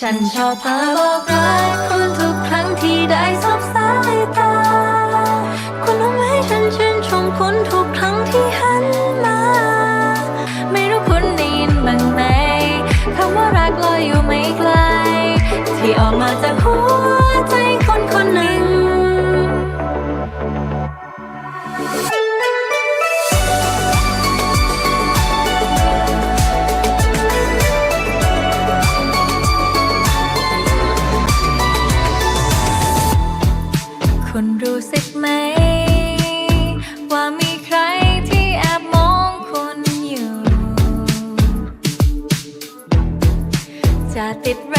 ฉันชอบเธอบอกรักคุณทุกครั้งที่ได้สบสายตา คุณรู้ไหมฉันชื่นชมคุณทุกครั้งที่หันมา ไม่รู้คุณได้ยินบ้างไหมคำว่ารักลอยอยู่ไม่ไกล ที่ออกมาจาก คุณรู้สึกไหม ว่ามีใครที่แอบมองคุณอยู่ จะติดร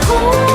苦